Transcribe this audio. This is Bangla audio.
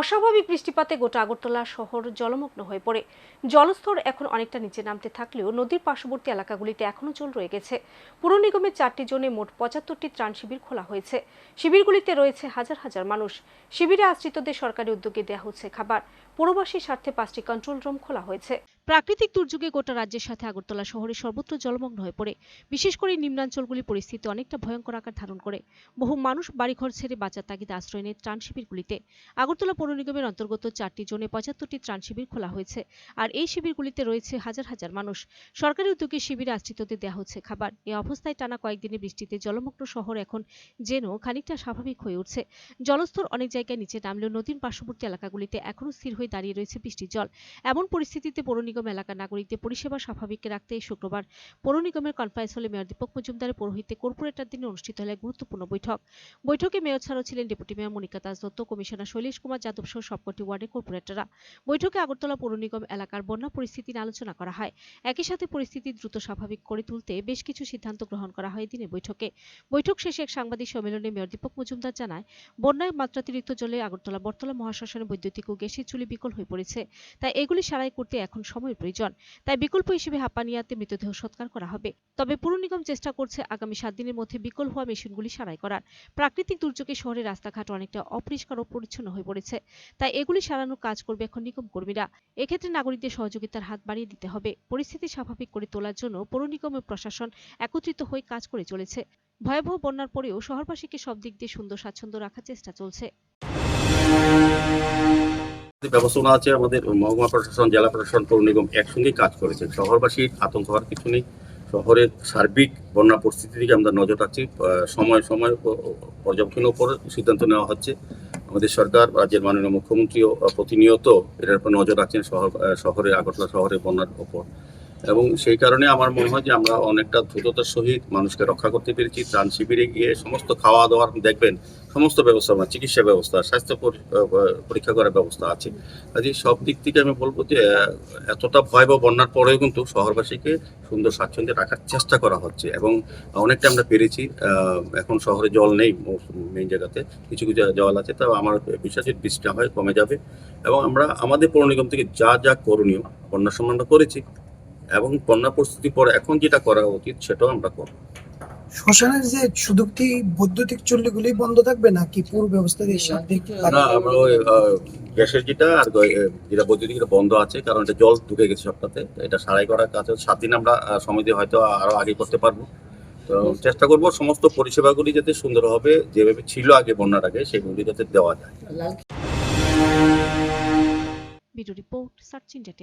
অস্বাভাবিক বৃষ্টিপাতে গোটা আগরতলা শহর জলমগ্ন হয়ে পড়ে। জলস্তর এখন অনেকটা নিচে নামতে থাকলেও নদীর পার্শ্ববর্তী এলাকাগুলিতে এখনও জল রয়ে গেছে। পুর নিগমের চারটি জোনে মোট পঁচাত্তরটি ত্রাণ শিবির খোলা হয়েছে। শিবিরগুলিতে রয়েছে হাজার হাজার মানুষ। শিবিরে আশ্রিতদের সরকারি উদ্যোগে দেওয়া হচ্ছে খাবার। পুরবাসীর স্বার্থে পাঁচটি কন্ট্রোল রুম খোলা হয়েছে। প্রাকৃতিক দুর্যোগে গোটা রাজ্যের সাথে আগরতলা শহরে সর্বত্র জলমগ্ন হয়ে পড়ে। বিশেষ করে নিম্নাঞ্চলগুলির পরিস্থিতি অনেকটা ভয়ঙ্কর আকার ধারণ করে। বহু মানুষ বাড়িঘর ছেড়ে বাঁচার তাগিদে আশ্রয় নেয় ত্রাণ শিবিরগুলিতে। আগরতলা পৌর নিগমের অন্তর্গত চারটি জোনে পঁচাত্তরটি ত্রাণ শিবির খোলা হয়েছে, আর এই শিবিরগুলিতে রয়েছে হাজার হাজার মানুষ। সরকারি উদ্যোগে শিবিরে আশ্রিতদের দেওয়া হচ্ছে খাবার। এই অবস্থায় টানা কয়েকদিনের বৃষ্টিতে জলমগ্ন শহর এখন যেন খানিকটা স্বাভাবিক হয়ে উঠছে। জলস্তর অনেক জায়গায় নিচে নামলেও নদীর পার্শ্ববর্তী এলাকাগুলিতে এখনও স্থির হয়ে দাঁড়িয়ে রয়েছে বৃষ্টির জল। এমন পরিস্থিতিতে পৌর নিগম এলাকার নাগরিকদের পরিষেবা স্বাভাবিক রাখতে শুক্রবার পৌর নিগমের কনফারেন্স হলে মেয়র দীপক মজুমদারের পৌরোহিত্যে কর্পোরেটর দিনে অনুষ্ঠিত হলে গুরুত্বপূর্ণ বৈঠক। বৈঠকে মেয়র ছাড়াও ছিলেন deputy mayor Monika Das Dutta, commissioner Shailesh Kumar Yadav সহ সবকটি ওয়ার্ডের কর্পোরেটররা। বৈঠকে আগরতলা পৌর নিগম এলাকার বন্যা পরিস্থিতি নিয়ে আলোচনা করা হয়। একই সাথে পরিস্থিতি দ্রুত স্বাভাবিক করে তুলতে বেশ কিছু সিদ্ধান্ত গ্রহণ করা হয় দিনে বৈঠকে। বৈঠক শেষে এক সাংবাদিক সম্মেলনে মেয়র দীপক মজুমদার জানায়, বন্যায় মাত্রাতিরিক্ত জলে আগরতলা বটতলা মহাশ্মশানে বৈদ্যুতিক ও গ্যাসের চুলি বিকল হয়ে পড়েছে। তাই এগুলি সারাই করতে এখন সময়ের প্রয়োজন। তাই বিকল্প হিসেবে হাঁপানিয়াতে মৃতদেহ সৎকার করা হবে। তবে পুর নিগম চেষ্টা করছে আগামী সাত দিনের মধ্যে বিকল হওয়া মেশিনগুলি সারাই করার। প্রাকৃতিক দুর্যোগে শহরের রাস্তাঘাট অনেকটা অপরিষ্কার ও পরিচ্ছন্ন হয়ে পড়েছে। তাই এগুলি সারানোর কাজ করবে এখন নিগম কর্মীরা। এক্ষেত্রে নাগরিকদের সহযোগিতার হাত বাড়িয়ে দিতে হবে। পরিস্থিতি স্বাভাবিক করে তোলার জন্য পৌর নিগম ও প্রশাসন একত্রিত হয়ে কাজ করে চলেছে। ভয়াবহ বন্যার পরেও শহরবাসীকে সব দিক দিয়ে সুন্দর স্বাচ্ছন্দ্য রাখার চেষ্টা চলছে। ব্যবস্থাপনা আছে, আমাদের মহকুমা প্রশাসন, জেলা প্রশাসন, পৌর নিগম একসঙ্গে কাজ করেছে শহরবাসীর আতঙ্ক হওয়ার কিছু নেই। শহরের সার্বিক বন্যা পরিস্থিতি দিকে আমরা নজর রাখছি। সময় সময় পর্যবেক্ষণের উপর সিদ্ধান্ত নেওয়া হচ্ছে। আমাদের সরকার, রাজ্যের মাননীয় মুখ্যমন্ত্রীও প্রতিনিয়ত এটার উপর নজর রাখছেন শহর শহরে, আগরতলা শহরে বন্যার ওপর এবং সেই কারণে আমার মনে হয় যে আমরা অনেকটা দ্রুততার সহিত মানুষকে রক্ষা করতে পেরেছি, ত্রাণ শিবিরে গিয়ে সমস্ত খাওয়া দাওয়ার দেখবেন, সমস্ত ব্যবস্থা মানে চিকিৎসা ব্যবস্থা, স্বাস্থ্য পরীক্ষা করার ব্যবস্থা আছে। কাজে সব দিক থেকে আমি বলব যে এতটা ভয়াবহ বন্যার পরেও কিন্তু শহরবাসীকে সুন্দর স্বাচ্ছন্দ্যে রাখার চেষ্টা করা হচ্ছে এবং অনেকটা আমরা পেরেছি। এখন শহরে জল নেই মেইন জায়গাতে, কিছু কিছু জল আছে তা আমার বিশ্বাস বৃষ্টি হয়, কমে যাবে এবং আমরা আমাদের পৌর নিগম থেকে যা যা করণীয় বন্যার সম্মানটা করেছি। এবং বন্যা পরিস্থিতি পরে এখন যেটা করা উচিত সেটাও আমরা করব। শ্মশানের যে শুধু কি বৈদ্যুতিক চুল্লিগুলি বন্ধ থাকবে নাকি পুরো ব্যবস্থা দিয়ে না আমরা ওই গ্যাসের যেটা আর যেটা বৈদ্যুতিক এটা বন্ধ আছে কারণ এটা জল ঢুকে গেছে সবটাতে এটা সারাই করার কাজ সাত দিন আমরা দিয়ে হয়তো আরও আগে করতে পারব। তো চেষ্টা করব সমস্ত পরিষেবাগুলি যাতে সুন্দর হবে যেভাবে ছিল আগে বন্যার আগে সেগুলি যাতে দেওয়া যায়। Video report search India